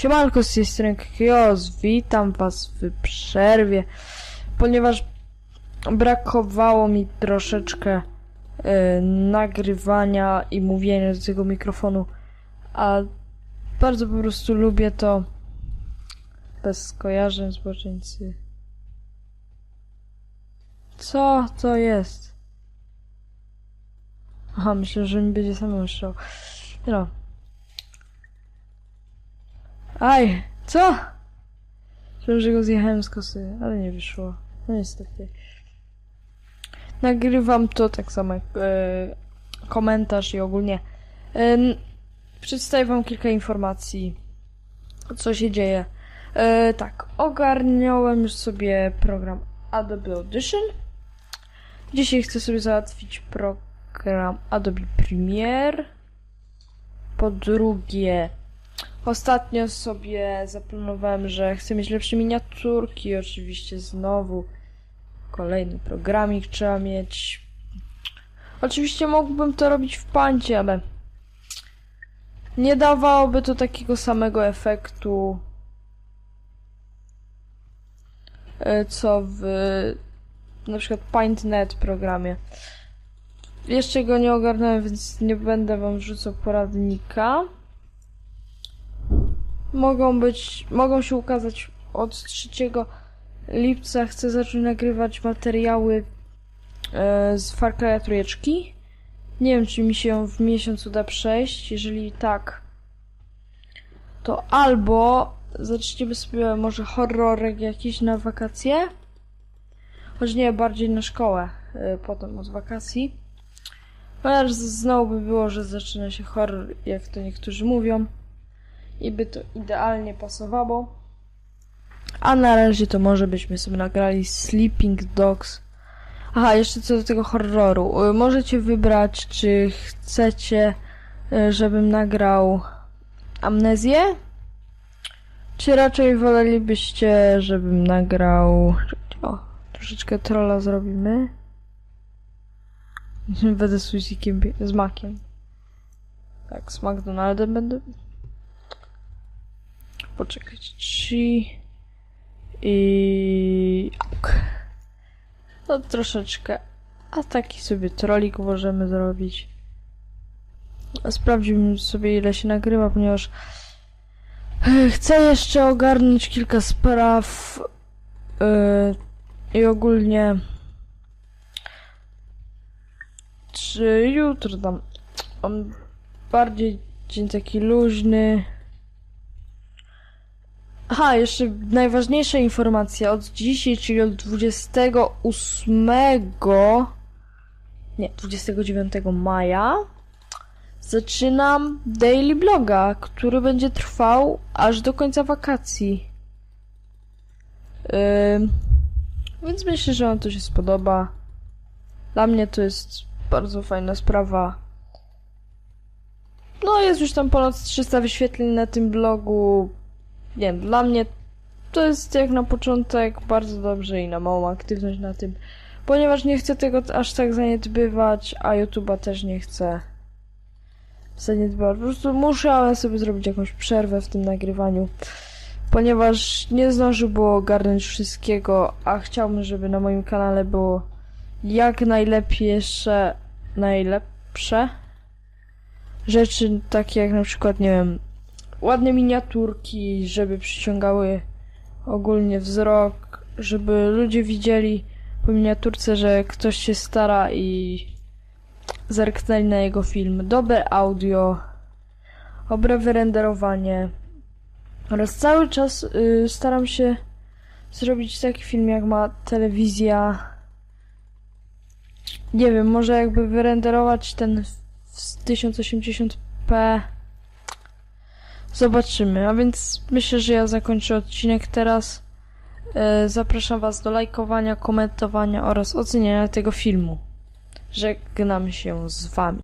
Siemanko, z tej strony Kios. Witam was w przerwie, ponieważ brakowało mi troszeczkę e, nagrywania i mówienia z tego mikrofonu a bardzo po prostu lubię to bez skojarzeń zboczyńcy. Co to jest? Aha, myślę, że mi będzie samemu szło. No. Aj, co? Myślałem, że go zjechałem z kosy, ale nie wyszło. No niestety. Nagrywam to tak samo jak e, komentarz i ogólnie. E, przedstawię wam kilka informacji, co się dzieje. E, tak, ogarniałem sobie program Adobe Audition. Dzisiaj chcę sobie załatwić program Adobe Premiere. Po drugie, Ostatnio sobie zaplanowałem, że chcę mieć lepsze miniaturki. Oczywiście znowu kolejny programik trzeba mieć. Oczywiście mógłbym to robić w pancie, ale nie dawałoby to takiego samego efektu, e, co w na przykład PaintNet programie. Jeszcze go nie ogarnąłem, więc nie będę wam wrzucał poradnika mogą być, mogą się ukazać od 3 lipca. Chcę zacząć nagrywać materiały e, z Far Cry'a trójeczki. Nie wiem, czy mi się w miesiąc uda przejść. Jeżeli tak, to albo zaczniemy sobie może horrorek jakiś na wakacje. Choć nie, bardziej na szkołę, e, potem od wakacji. Ponieważ znowu by było, że zaczyna się horror, jak to niektórzy mówią i by to idealnie pasowało. A na razie to może byśmy sobie nagrali Sleeping Dogs. Aha, jeszcze co do tego horroru. Y, Możecie wybrać, czy chcecie, y, żebym nagrał Amnezję? Czy raczej wolelibyście, żebym nagrał... O, troszeczkę trolla zrobimy. Będę z Suzikiem, bie- z Makiem. Tak, z McDonaldem będę. Poczekać. Trzy. I. No troszeczkę. A taki sobie trolik możemy zrobić. Sprawdzimy sobie ile się nagrywa, ponieważ e, chcę jeszcze ogarnąć kilka spraw e, i ogólnie czy jutro tam mam bardziej dzień taki luźny Aha, jeszcze najważniejsza informacja. Od dzisiaj, czyli od 28. Nie, 29 maja zaczynam daily bloga, który będzie trwał aż do końca wakacji. Ym, więc myślę, że wam to się spodoba. Dla mnie to jest bardzo fajna sprawa. No, jest już tam ponad 300 wyświetleń na tym blogu nie wiem, dla mnie to jest jak na początek bardzo dobrze i na małą aktywność na tym, ponieważ nie chcę tego aż tak zaniedbywać, a YouTube'a też nie chcę zaniedbywać. Po prostu musiałem sobie zrobić jakąś przerwę w tym nagrywaniu, ponieważ nie zdążył było ogarnąć wszystkiego, a chciałbym, żeby na moim kanale było jak najlepsze, najlepsze rzeczy, takie jak na przykład, nie wiem, ładne miniaturki, żeby przyciągały ogólnie wzrok, żeby ludzie widzieli po miniaturce, że ktoś się stara i zerknęli na jego film. Dobre audio, dobre wyrenderowanie oraz cały czas y, staram się zrobić taki film, jak ma telewizja. Nie wiem, może jakby wyrenderować ten w 1080p Zobaczymy. A więc myślę, że ja zakończę odcinek teraz. E, Zapraszam Was do lajkowania, komentowania oraz oceniania tego filmu. Żegnam się z Wami.